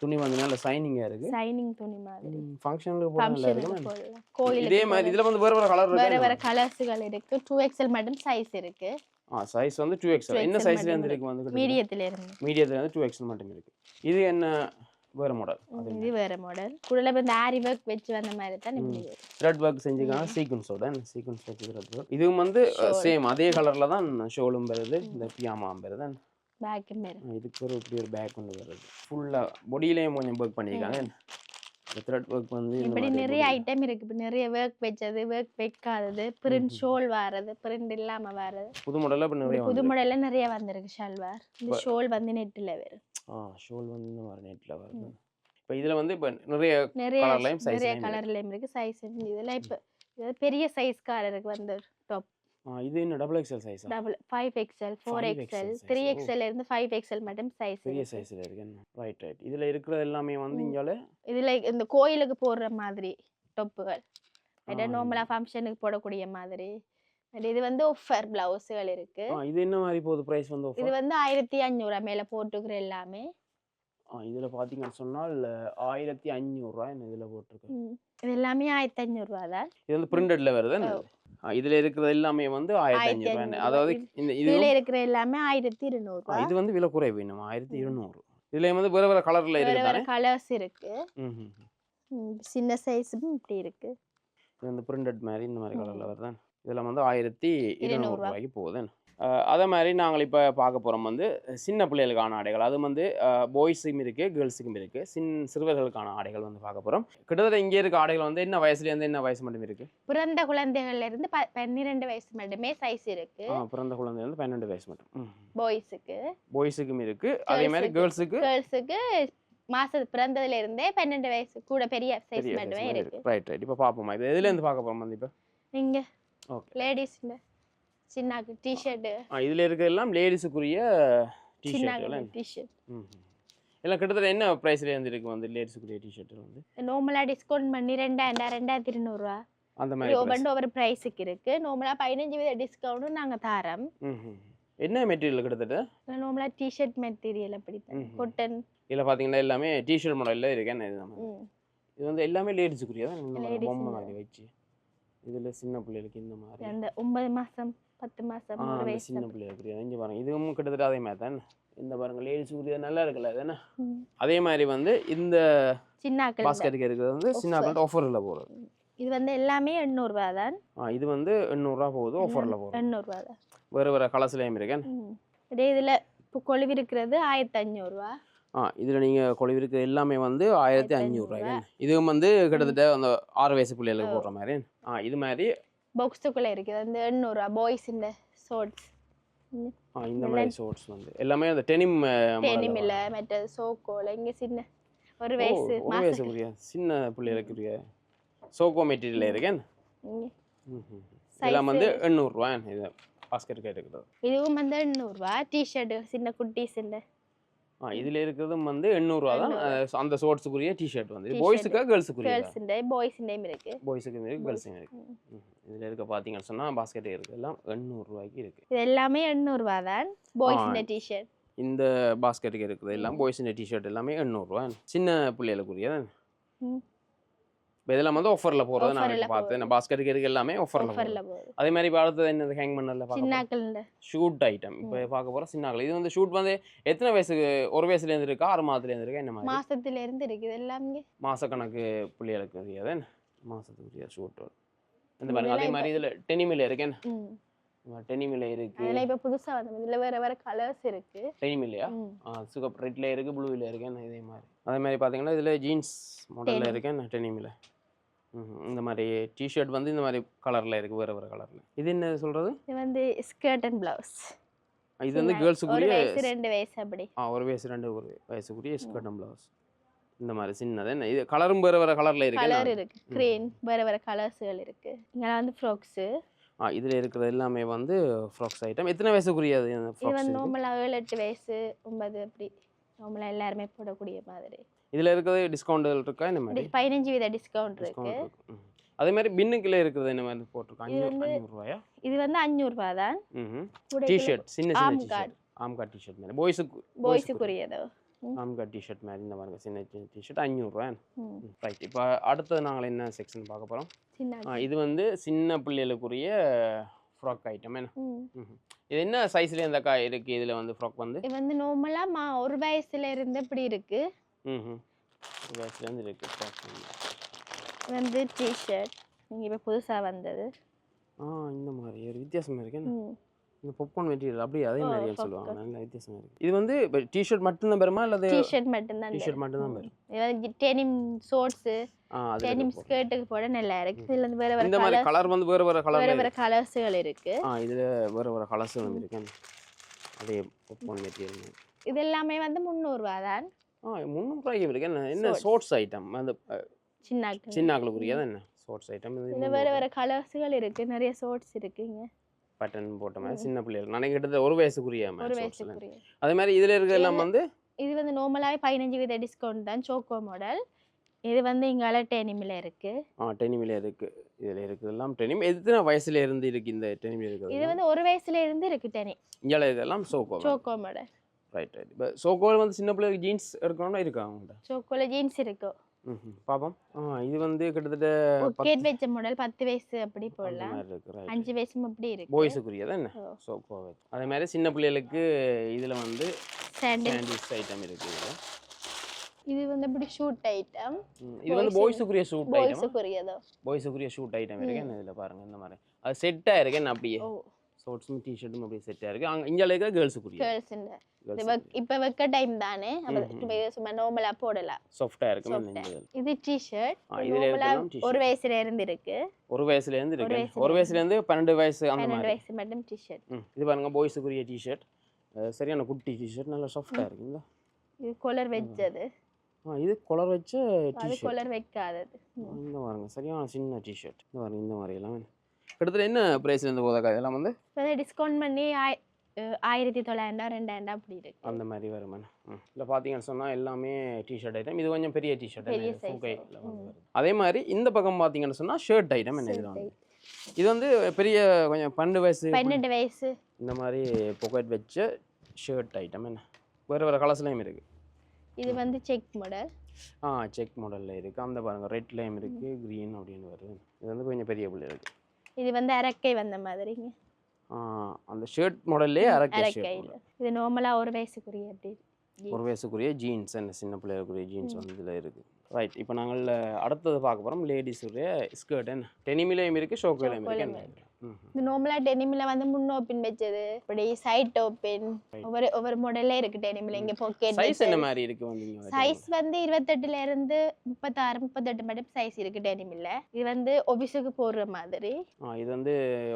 துணி வந்து நல்ல சைனிங்காக இருக்குது சைனிங் துணி மாதிரி. ஃபங்க்ஷனுக்கு போட நல்லா ஃபங்க்ஷனுக்கு இருக்குமா போடலாம் கோயிலுக்கு இதே மாதிரி இதில் வந்து வேறு வேறு கலர் வேற வேற இருக்கு. கலர்ஸ்கள் இருக்கு டூ எக்ஸ்எல் மட்டும் சைஸ் இருக்கு. ஆ சைஸ் வந்து டூ எக்ஸ்எல் 2XL என்ன சைஸ்ல இருந்து இருக்கு. வந்து மீடியத்துல இருந்து. மீடியத்தில் டூ எக்ஸ்எல் மட்டும் இருக்கு. இது என்ன வேறு மாடல் இது வேற மாடல் கூடல இந்த ஆரி ஒர்க் வச்சு வந்த மாதிரி தான் வரும். த்ரெட் ஒர்க் செஞ்சுக்காங்க சீக்வன்ஸோட சீக்வன்ஸ் வச்சு இதுவும் வந்து. சேம் அதே கலர்ல தான் ஷோலும் வருது இந்த பியாமாவும் வருது பேக்கும் வரும் ஆ, இதுக்கு ஒரு இப்படி ஒரு பேக் கொண்டு வருது ஃபுல்லாக பொடியிலையும் கொஞ்சம் ஒர்க் பண்ணியிருக்காங்க த்ரெட் ஒர்க் வந்து இப்படி நிறைய ஐட்டம் இருக்கு. இப்ப நிறைய ஒர்க் வச்சது ஒர்க் வைக்காதது பிரிண்ட் ஷோல் வாரது பிரிண்ட் இல்லாம வாரது. புது மாடலில் இப்போ நிறைய புது மாடல்ல நிறைய வந்திருக்கு ஷல்வார். இந்த ஷோல் வந்து நெட்டில் வரும். ஆ ஷோல் வந்து மாதிரி நெட்டில் வருது இப்போ இதில் வந்து இப்போ நிறைய நிறைய நிறைய. கலர்லயும் இருக்கு சைஸ் இதெல்லாம் இப்ப பெரிய சைஸ்காரருக்கு வந்து டாப் இது என்ன டபுள் எக்ஸ்எல் சைஸா double five XL four 5XL XL. Three. XL இருந்து ஃபைவ் எக்ஸ்எல் மட்டும் சைஸ் பெரிய சைஸில் இருக்கு. ரைட் ரைட் இதில் இருக்கிறது எல்லாமே வந்து. இங்கால? இதுல இந்த கோயிலுக்கு போடுற மாதிரி டொப்புகள். நார்மலா ஃபங்க்ஷனுக்கு போடக்கூடிய மாதிரி. இது வந்து ஒஃபர் பிளவுஸுகள் இருக்கு. இது என்ன மாதிரி போகுது ப்ரைஸ் வந்து இது? வந்து ஆயிரத்தி அஞ்சூறுவா மேல போட்டுக்கிற எல்லாமே. இதில் பார்த்தீங்கன்னு சொன்னால் ஆயிரத்தி அஞ்சூறுரூவா என்ன இதில் போட்டிருக்கு. இது எல்லாமே ஆயிரத்தி அஞ்சூறுவா தான். இது வந்து பிரிண்டட்ல வருது இதுல இருக்கிறது எல்லாமே வந்து ஆயிரத்தி ஐநூறு அதாவது. இந்த இது இதுல இருக்கிற எல்லாமே ஆயிரத்தி ஆ, இருநூறுவா இது வந்து விலை குறைவு இன்னும் ஆயிரத்தி. இருநூறு. இதுல வந்து வேற வேற கலர்ல இருக்கு வேற கலர்ஸ் இருக்கு. சின்ன சைஸும் இப்படி இருக்கு. இது வந்து பிரிண்டட் மாதிரி இந்த மாதிரி. கலர்ல வருது. இதெல்லாம் வந்து ஆயிரத்தி இருநூறு. ரூபாய்க்கு போகுது. அதே மாதிரி நாங்கள் இப்போ பார்க்க போகிறோம் வந்து சின்ன பிள்ளைகளுக்கான ஆடைகள். அது வந்து பாய்ஸுக்கும் இருக்குது கேர்ள்ஸுக்கும் இருக்குது சின் சிறுவர்களுக்கான ஆடைகள் வந்து பார்க்க போகிறோம் கிட்டத்தட்ட இங்கே இருக்க ஆடைகள் வந்து என்ன வயசுலேருந்து என்ன வயசு மட்டும் இருக்குது பிறந்த குழந்தைகள்ல இருந்து ப- பன்னிரெண்டு வயசு மட்டுமே சைஸ் இருக்கு. ஆ, பிறந்த குழந்தைலேருந்து பன்னெண்டு வயசு மட்டும். பாய்ஸுக்கு பாய்ஸுக்கும் இருக்குது அதே மாதிரி கேர்ள்ஸுக்கு கேர்ள்ஸுக்கு மாசம் பிறந்ததுல இருந்தே பன்னெண்டு வயசு கூட பெரிய சைஸ் மட்டுமே இருக்கு. ரைட் ரைட் இப்போ பார்ப்போமா? இது எதுலேருந்து பார்க்க போகிறோம் வந்து இப்போ? நீங்க ஓகே லேடிஸ் சின்னாக்கு டிஷர்ட் ஆ இதில் இருக்கிற எல்லாம். லேடிஸுக்குரிய டிஷர்ட் டிஷர்ட். எல்லாம் கிட்டத்தட்ட என்ன ப்ரைஸ்ல இருந்து இருக்கு வந்து லேடிஸுக்குரிய டிஷர்ட் வந்து? நார்மலா டிஸ்கவுண்ட் பண்ணி ரெண்டாயிரம் ரெண்டாயிரத்தி இருநூறுவா. அந்த மாதிரி. ஒவ்வொன்று ஒவ்வொரு ப்ரைஸுக்கு இருக்கு. நார்மலா பதினஞ்சு வீத டிஸ்கவுண்ட்டும் நாங்க தரோம். என்ன மெட்டீரியல் கிட்டத்தட்ட? நார்மலா டிஷர்ட் மெட்டீரியல் அப்படி. கொட்டன் இதில் பார்த்தீங்கன்னா எல்லாமே டிஷர்ட் மாடலில் இருக்கு. என்ன இது வந்து எல்லாமே லேடிஸுக்குரிய தான் இந்த மாதிரி Ladies பொம்மை மாதிரி வச்சு. இதில் சின்ன பிள்ளைகளுக்கு இந்த மாதிரி. அந்த ஒன்பது மாசம். பத்து ஒரு வயசு சின்ன பிள்ளைகளுக்குரிய இங்கே பாருங்க. இதுவும் கிட்டத்தட்ட அதே மாதிரி தான்? இந்த பாருங்க லேடிஸுக்குரிய நல்லா இருக்குல்ல ம். அதே மாதிரி வந்து இந்த இந்த- பாஸ்கெட்டுக்கு இருக்கிறது வந்து சின்ன ஆஃபரில் போகிறது இது வந்து எல்லாமே எண்ணூறுபா தான். ஆ இது வந்து எண்ணூறுரூவா போகுது ஆஃபரில் போகுது. எண்ணூறுபா தான். வேறு வேறு கலர்ஸ்லேயும் இருக்கேன். இதே இதுல இப்போ கொழுவி இருக்கிறது ஆயிரத்தி அஞ்சூறுவா ஆ இதில் நீங்கள் கொழுவிருக்கு எல்லாமே வந்து ஆயிரத்தி அஞ்சூறுரூவாய்க்கு இதுவும் வந்து கிட்டத்தட்ட அந்த ஆறு வயசு பிள்ளைகளுக்கு போடுற மாதிரி ஆ இது மாதிரி பாக்ஸுக்குள்ள இருக்குது. அந்த எண்ணூறுவா பாய்ஸ் இந்த ஷோர்ட்ஸ் ஆ இந்த மாதிரி ஷோர்ட்ஸ் வந்து. எல்லாமே அந்த டெனிம் டெனிமில் மற்ற சோக்கோல இங்க சின்ன. ஒரு வயசு ஒரு மாசம் வயசுக்குரிய சின்ன பிள்ளைகளுக்குரிய சோகோ மெட்டீரியல் இருக்கேன் இதெல்லாம் வந்து எண்ணூறுரூவா இது பாஸ்கெட் இருக்கிறது இதுவும் வந்து எண்ணூறுவா டிஷர்ட் சின்ன குட்டீஸ் ஆ இதில் இருக்கிறதும் வந்து எண்ணூறுரூவா தான். அந்த ஷோர்ட்ஸுக்குரிய டிஷர்ட் வந்து. பாய்ஸுக்கா கேர்ள்ஸுக்குரிய கேர்ள்ஸ் இந்த பாய்ஸ் இருக்கு. பாய்ஸுக்கு இருக்கு. கேர்ள்ஸுக்கு இருக்கு இதில் இருக்க பார்த்தீங்கன்னு சொன்னால் பாஸ்கெட் இருக்குது எல்லாம் எண்ணூறுரூவாய்க்கு இருக்குது இது எல்லாமே எண்ணூறுவா தான். பாய்ஸ் ஆ. இந்த டிஷர்ட் இந்த பாஸ்கெட்டுக்கு இருக்குது. எல்லாம் பாய்ஸ் டிஷர்ட் எல்லாமே எண்ணூறுரூவா சின்ன பிள்ளைகளுக்குரிய இதெல்லாம் வந்து ஆஃபரில் போகிறது நான் பார்த்தேன் இந்த பாஸ்கெட்டுக்கு இருக்கு எல்லாமே ஆஃபரில் போகுது அதே மாதிரி இப்போ அடுத்தது என்னது ஹேங் பண்ணல பார்க்க ஷூட் ஐட்டம் இப்போ பார்க்க போகிற சின்னாக்கள். இது வந்து ஷூட் வந்து எத்தனை வயசுக்கு ஒரு வயசுலேருந்து இருக்கா? ஆறு மாதத்துலேருந்து இருக்கா? என்ன மாதிரி? மாசத்துல இருந்து இருக்குது எல்லாமே மாசக்கணக்கு பிள்ளைகளுக்கு உரியது மாதத்துக்குரிய ஷூட் இந்த பாருங்க. அதே மாதிரி இதில் டெனிமில் இருக்கேன் டெனிமில் இருக்கு. அதெல்லாம் இப்ப புதுசா வந்து இதுல வேற வேற கலர்ஸ் இருக்கு. டெனிமில்லையா ம். சுகப் ரெட்டில் இருக்குது ப்ளூவில் இருக்கேன் இதே மாதிரி? அதே மாதிரி பார்த்தீங்கன்னா இதில் ஜீன்ஸ் மாடலில். இருக்கேன் டெனிமில் இந்த மாதிரி டிஷர்ட் வந்து இந்த மாதிரி கலரில் இருக்குது வேறு வேறு கலரில் இது என்ன சொல்கிறது இது வந்து ஸ்கர்ட் அண்ட் பிளவுஸ் இது வந்து கேர்ள்ஸுக்குரிய ரெண்டு வயசு அப்படி. ஆ ஒரு வயசு ரெண்டு ஒரு வயசுக்குரிய ஸ்கர்ட் அண்ட் ப்ளவுஸ் இந்த மாதிரி சின்னது என்ன? இது கலரும் வேறு வேறு கலரில் இருக்கு கலர் என்ன? இருக்கு. கிரீன் வேற வேற கலர்ஸ்கள் இருக்கு. இங்க வந்து ஃப்ராக்ஸு ஆ இதில் இருக்கிறது எல்லாமே வந்து ஃப்ராக்ஸ் ஐட்டம் எத்தனை வயசுக்குரியது இது வந்து நார்மலாக ஏழு எட்டு வயசு ஒன்பது அப்படி. நார்மலாக எல்லாருமே போடக்கூடிய மாதிரி. இதில் இருக்கிறது டிஸ்கவுண்ட் இருக்கா? இந்த மாதிரி? பதினஞ்சு வீத டிஸ்கவுண்ட் இருக்கு. இருக்கு. அதே மாதிரி பின்னுக்குள்ளே இருக்கிறது என்ன மாதிரி போட்டிருக்காங்க அஞ்சூறு அஞ்சூறுரூவாயா இது வந்து அஞ்சூறுபா தான். டிஷர்ட் சின்ன சின்ன கார்டு. டிஷர்ட் மாதிரி. பாய்ஸுக்கு பாய்ஸுக்குரியதோ ஆம்கா டிஷர்ட் மாதிரி இந்த மாதிரி சின்ன சின்ன டிஷர்ட் அஞ்சூறுரூவா ரைட் இப்போ அடுத்தது நாங்கள் என்ன செக்ஷன் பார்க்க போகிறோம் இது வந்து சின்ன பிள்ளைகளுக்குரிய ஃப்ராக் ஐட்டம் என்ன. இது என்ன சைஸ்ல இந்த கா இருக்குது இதில் வந்து ஃப்ராக் வந்து? இது வந்து நார்மலாக மா ஒரு வயசுல இருந்து இப்படி இருக்கு. ம் வயசுலேருந்து இருக்குது ஃப்ராக் வந்து வந்து டிஷர்ட் நீங்கள் இப்போ புதுசாக வந்தது ஆ இந்த மாதிரி ஒரு வித்தியாசமாக இருக்கு இந்த பொப்கார்ன் மெட்டீரியல் அப்படியே அதே மாதிரி. சொல்லுவாங்க நல்ல வித்தியாசமாக இருக்குது இது வந்து டிஷர்ட் மட்டும்தான் பெறுமா அல்லது டிஷர்ட் மட்டும்தான் டிஷர்ட் மட்டும்தான் பெறும் வந்து டெனிம் ஷோர்ட்ஸு டெனிம் ஸ்கர்ட்டுக்கு போட நல்லா இருக்கு இதுல இருந்து வேற வேற இந்த மாதிரி கலர் வந்து வேறு வேறு வேற கலர் வேற கலர்ஸ்கள் இருக்கு ஆ இதில் வேறு வேறு கலர்ஸ் வந்து இருக்கு அதே பொப்கார்ன் மெட்டீரியல் இது எல்லாமே வந்து முந்நூறுரூவா தான் ஆ முந்நூறுரூவாய்க்கு இருக்கு. என்ன என்ன. ஷோர்ட்ஸ் ஐட்டம் அந்த சின்ன சின்ன ஆக்களுக்குரியது என்ன? ஷோர்ட்ஸ் ஐட்டம் இதுல வேற வேற கலர்ஸ்கள் இருக்கு. நிறைய ஷோர்ட்ஸ் இருக்குங்க பட்டன் போட்ட மாதிரி சின்ன பிள்ளைகள் நான் கிட்டத்தட்ட ஒரு வயசுக்குரிய ஒரு. வயசுக்குரிய. அதே மாதிரி இதில் இருக்க எல்லாம் வந்து? இது வந்து நார்மலாகவே பதினஞ்சு வீத டிஸ்கவுண்ட் தான். சோக்கோ மாடல் இது வந்து இங்கால டெனிமில் இருக்கு. ஆ டெனிமில் இருக்கு. இதில் இருக்குது எல்லாம் டெனிம் எத்தனை வயசுல இருந்து இருக்கு இந்த டெனிமில் இது இருக்குது வந்து ஒரு வயசுல இருந்து இருக்கு டெனி இங்கே இதெல்லாம் choco choco model right right இப்போ சோக்கோவில் வந்து சின்ன பிள்ளைகளுக்கு ஜீன்ஸ் எடுக்கணும்னா இருக்கா அவங்கள்ட்ட? சோக்கோல ஜீன்ஸ் இருக்கு. ம் பார்ப்போம் ஆ இது வந்து கிட்டத்தட்ட கேட் வச்ச மாடல் பத்து வயசு அப்படி போடலாம். அஞ்சு வயசும் அப்படி இருக்கு. பாய்ஸுக்குரியதா என்ன? ஓ. சோக்கோ அதே மாதிரி சின்ன பிள்ளைகளுக்கு இதில் வந்து சாண்டில் சாண்டில்ஸ் ஐட்டம் இருக்கு இது வந்து அப்படி ஷூட் ஐட்டம் இது வந்து பாய்ஸுக்குரிய ஷூட் ஐட்டம் பாய்ஸுக்குரியதோ பாய்ஸுக்குரிய ஷூட் ஐட்டம் இருக்கு. இதில் பாருங்க இந்த மாதிரி. அது செட்டாக இருக்கு என்ன அப்படியே? ஷார்ட்ஸும் டிஷர்ட்டும் அப்படியே செட்டாக இருக்கு. அங்கே இங்கே இருக்கிற கேர்ள்ஸுக்குரிய கேர்ள்ஸ் இப்போ வைக்க டைம் தானே. சும்மா நார்மலா போடலாம் சாஃப்டாக இருக்கும். இது. டிஷர்ட் ஆ, இதுல இருக்கலாம் t-shirt. ஒரு வயசுல இருந்து இருக்கு ஒரு இருக்கு வயசுல ஒரு வயசுலேருந்து பன்னெண்டு வயசு அந்த மாதிரி வயசு மட்டும் டிஷர்ட் இது பாருங்க பாய்ஸுக்குரிய டிஷர்ட் சரியான குட்டி டிஷர்ட் நல்லா சாஃப்டாக இருக்குங்களா இது கொலர் வச்சது இது கொலர் வச்ச டிஷர்ட் கொலர் வைக்காதது. இந்த பாருங்க சரியான சின்ன டிஷர்ட் இந்த பாருங்க இந்த மாதிரி எல்லாம் கிட்டத்தட்ட என்ன ப்ரைஸ்லேருந்து போதாக்கா இதெல்லாம் வந்து டிஸ்கவுண்ட் பண்ணி ஆயிரத்தி தொள்ளாயிரம் ரெண்டாயிரம் அப்படி இருக்கு. அந்த மாதிரி வருமானு ம். இல்லை பார்த்தீங்கன்னு சொன்னால் எல்லாமே டிஷர்ட் ஐட்டம் இது கொஞ்சம் பெரிய டிஷர்ட் அதே மாதிரி இந்த பக்கம் பார்த்தீங்கன்னு சொன்னால் ஷர்ட் ஐட்டம் என்ன இது இது வந்து பெரிய கொஞ்சம் பன்னெண்டு வயசு பன்னெண்டு வயசு. இந்த மாதிரி பொக்கெட் வச்ச ஷர்ட் ஐட்டம் என்ன? வேறு வேறு கலர்ஸ்லையும் இருக்குது இது வந்து செக் மாடல் ஆ செக் மாடலில் இருக்குது அந்த பாருங்க ரெட்லேயும் இருக்குது க்ரீன் அப்படின்னு வருது. இது வந்து கொஞ்சம் பெரிய பிள்ளை இருக்குது இது வந்து அரக்கை வந்த மாதிரிங்க. அந்த ஷர்ட் மாடல்லே அரக்கை இது. நார்மலா ஒரு வயசுக்குரிய அப்படி ஒரு வயசுக்குரிய ஜீன்ஸ் என்ன சின்ன பிள்ளைகளுக்குரிய ஜீன்ஸ் வந்து இதில் இருக்குது ரைட் இப்போ நாங்கள் அடுத்தது பார்க்க போகிறோம் லேடிஸுடைய ஸ்கர்ட் என்ன? டெனிமிலையும் இருக்குது ஷோக்கோலையும் இருக்குது என்ன? இது நார்மலா டெனிமில் வந்து முன் ஓப்பன் வச்சது. இப்படி சைட் ஓப்பன் ஒவ்வொரு ஒவ்வொரு மாடல்ல இருக்கு டெனிமில் இங்கே பாக்கெட் சைஸ் என்ன மாதிரி இருக்குது வந்து இங்கே சைஸ் வந்து இருபத்தெட்டுல இருந்து முப்பத்தாறு முப்பத்தெட்டு மட்டும் சைஸ் இருக்கு டெனிமில் இது வந்து ஆஃபீஸுக்கு போடுற மாதிரி. ஆ இது வந்து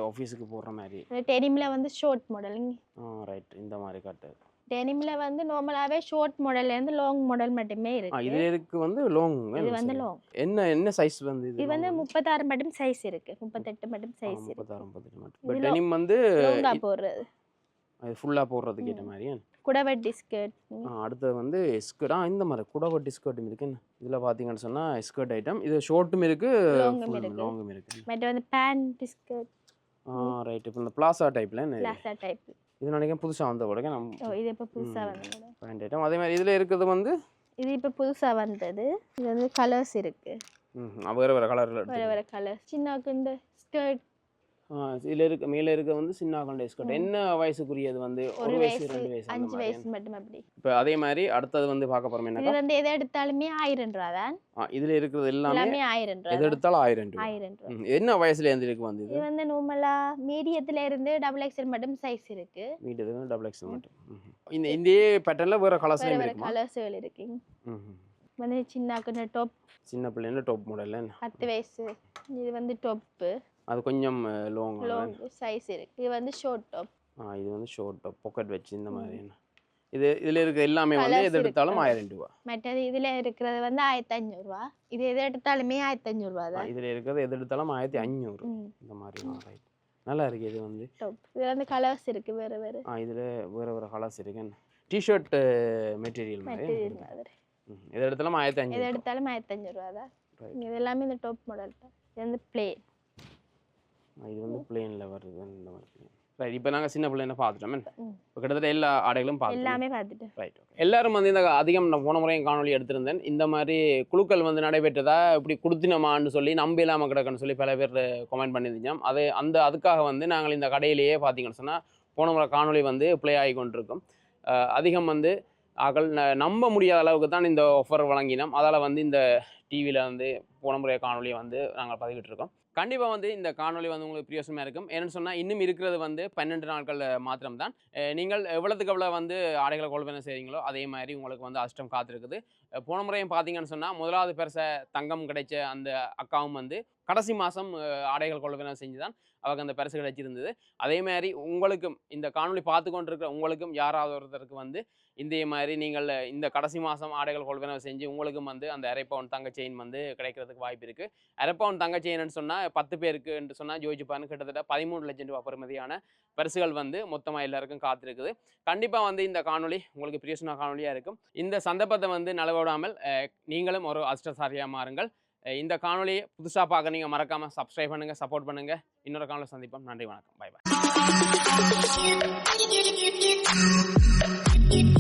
ஆஃபீஸுக்கு போடுற மாதிரி. டெனிமில் வந்து ஷார்ட் மாடல் ஆ ரைட் இந்த மாதிரி கட்டு. டெனிமில் வந்து நார்மலாவே ஷார்ட் மாடல்ல இருந்து லாங் மாடல் மட்டுமே இருக்கு. இதில் இருக்கு வந்து லாங் இது வந்து லாங் என்ன என்ன சைஸ் வந்து இது வந்து முப்பத்தாறு மட்டும் சைஸ் இருக்கு. முப்பத்தெட்டு மட்டும் சைஸ் இருக்கு. முப்பத்தாறு முப்பத்தெட்டு மட்டும். இது பட் டெனிம் வந்து லாங்கா போடுறது. அது ஃபுல்லாக போடுறதுக்கு ஏற்ற மாதிரி குடவட்டி ஸ்கர்ட் ஆ, அடுத்தது வந்து ஸ்கர்ட் ஆ இந்த மாதிரி குடவட்டி ஸ்கர்ட்டும் இருக்கு. என்ன? இதில் பார்த்தீங்கன்னு சொன்னால் ஸ்கர்ட் ஐட்டம் இது ஷோர்ட்டும் இருக்கு. லாங்கும் இருக்கு. மற்ற வந்து பேண்ட் ஸ்கர்ட் ஆ ரைட் இப்போ இந்த பிளாசா டைப்பில் என்ன இது? பிளாசா டைப் இது நினைக்கிறேன் புதுசாக வந்த உடனே நம்ம இது இப்போ புதுசா ம். வந்த. பேண்ட் ஐட்டம் அதே மாதிரி இதில் இருக்கிறது வந்து? இது இப்போ புதுசா வந்தது. இது வந்து கலர்ஸ் இருக்கு. ம் வேறு வேறு கலரில் வேற வேற கலர்ஸ் சின்ன இந்த ஸ்கர்ட் இதில் இருக்க மேலே இருக்க வந்து சின்ன கொண்ட ஸ்கர்ட் என்ன வயசுக்குரியது வந்து? ஒரு வயசு ரெண்டு வயசு அஞ்சு வயசு மட்டும் அப்படி. இப்போ அதே மாதிரி அடுத்தது வந்து பார்க்க போகிறோம் இது என்னக்கா? வந்து எதை எடுத்தாலுமே ஆயிரம் ரூபா தான். இதில் இருக்கிறது எல்லாமே ஆயிரம் ரூபா எது. எடுத்தாலும் ஆயிரம் ரூபா. என்ன வயசுல இருந்து இருக்கு வந்து இது? இது வந்து நார்மலா மீடியத்துல இருந்து டபுள் எக்ஸ்எல் மட்டும் சைஸ் இருக்கு. வீட்டு டபுள் எக்ஸ் மட்டும். இந்த இந்த பேட்டர்னில் வேறு கலர்ஸ்லையும் வேற இருக்குமா? கலர்ஸ்கள் இருக்கு. வந்து சின்ன டாப் சின்ன பிள்ளைங்க டாப் மாடல்ல பத்து வயசு. இது வந்து டாப்பு அது கொஞ்சம் லாங் லாங் சைஸ் இருக்கு. இது வந்து ஷார்ட் டாப் ஆ இது வந்து ஷோர்ட் டாப் பாக்கெட் வச்சு இந்த மாதிரி இது இதுல இருக்க எல்லாமே வந்து எது எடுத்தாலும். ஆயிரம் ரூபா மற்றது இதில் இருக்கிறது வந்து ஆயிரத்தி அஞ்சூறுரூவா இது எது எடுத்தாலுமே ஆயிரத்தி அஞ்சூறுரூவா தான் இதுல இருக்கிறது எது எடுத்தாலும் ஆயிரத்தி அஞ்சூறு இந்த மாதிரி நல்லா இருக்கு இது வந்து. டாப் இதில் வந்து கலர்ஸ் இருக்கு வேறு வேறு. ஆ இதுல வேற வேற கலர்ஸ் இருக்கு. டிஷர்ட் மெட்டீரியல் மாதிரி எது எடுத்தாலும் ஆயிரத்தி எது அஞ்சூறு எடுத்தாலும் ஆயிரத்தி அஞ்சூறுரூவா தான். இது எல்லாமே இந்த டாப் மாடல் தான். இது வந்து பிளே இது வந்து பிளேன்ல வருது இந்த மாதிரி. ரைட் இப்போ நாங்க சின்ன பிள்ளைங்க பார்த்துட்டோம். இப்போ கிட்டத்தட்ட எல்லா ஆடைகளும் பார்த்துட்டோம். எல்லாமே பார்த்துட்டு ரைட் எல்லாரும் வந்து இந்த அதிகம் நான் போன முறையும் காணொளி எடுத்திருந்தேன். இந்த மாதிரி குழுக்கள் வந்து நடைபெற்றதா இப்படி கொடுத்தினமான்னு சொல்லி நம்ப இல்லாமல் கிடக்குன்னு சொல்லி பல பேர் கமெண்ட் பண்ணியிருந்தோம். அது அந்த அதுக்காக வந்து நாங்கள் இந்த கடையிலேயே பார்த்தீங்கன்னு சொன்னால் போன முறை காணொளி வந்து ப்ளே ஆகி கொண்டிருக்கும். அதிகம் வந்து ஆக்கள் ந- நம்ப முடியாத அளவுக்கு தான் இந்த ஆஃபர் வழங்கினோம். அதால் வந்து இந்த டிவியில் வந்து போன முறைய காணொலியை வந்து நாங்கள் பதிவிட்டிருக்கோம். கண்டிப்பாக வந்து இந்த காணொளி வந்து உங்களுக்கு பிரியோசமாக இருக்கும். என்னென்னு சொன்னால் இன்னும் இருக்கிறது வந்து பன்னெண்டு நாட்கள் மாத்திரம்தான். நீங்கள் எவ்வளோத்துக்கு எவ்வளோ வந்து ஆடைகளை கொள்வனை செய்கிறீங்களோ அதே மாதிரி உங்களுக்கு வந்து அஷ்டம் காத்திருக்குது. போன முறையும் பார்த்தீங்கன்னு சொன்னால் முதலாவது பெருச தங்கம் கிடைச்ச அந்த அக்காவும் வந்து கடைசி மாதம் ஆடைகள் கொள்வனம் செஞ்சு தான் அவங்க அந்த பரிசு கிடைச்சிருந்தது அதே மாதிரி உங்களுக்கும் இந்த காணொலி பார்த்து கொண்டிருக்கிற உங்களுக்கும் யாராவது ஒருத்தருக்கு வந்து இந்திய மாதிரி நீங்கள் இந்த கடைசி மாதம் ஆடைகள் கொள்வனவு செஞ்சு உங்களுக்கும் வந்து அந்த அரை பவுன் தங்க செயின் வந்து கிடைக்கிறதுக்கு வாய்ப்பு இருக்குது அரை பவுன் தங்க செயின்னு சொன்னால் பத்து பேருக்கு என்று சொன்னால் ஜோதிப்பான்னு கிட்டத்தட்ட பதிமூணு லட்சம் ரூபா பெறுமதியான பரிசுகள் வந்து மொத்தமாக எல்லாருக்கும் காத்திருக்குது. கண்டிப்பாக வந்து இந்த காணொலி உங்களுக்கு பிரியசன காணொலியாக இருக்கும். இந்த சந்தர்ப்பத்தை வந்து நலவிடாமல் அஹ், நீங்களும் ஒரு அதிர்ஷ்டசாரியாக மாறுங்கள். இந்த காணொலியை புதுசாக பார்க்க நீங்கள் மறக்காமல் சப்ஸ்கிரைப் பண்ணுங்கள் சப்போர்ட் பண்ணுங்கள் இன்னொரு காணொலி சந்திப்போம். நன்றி வணக்கம். By by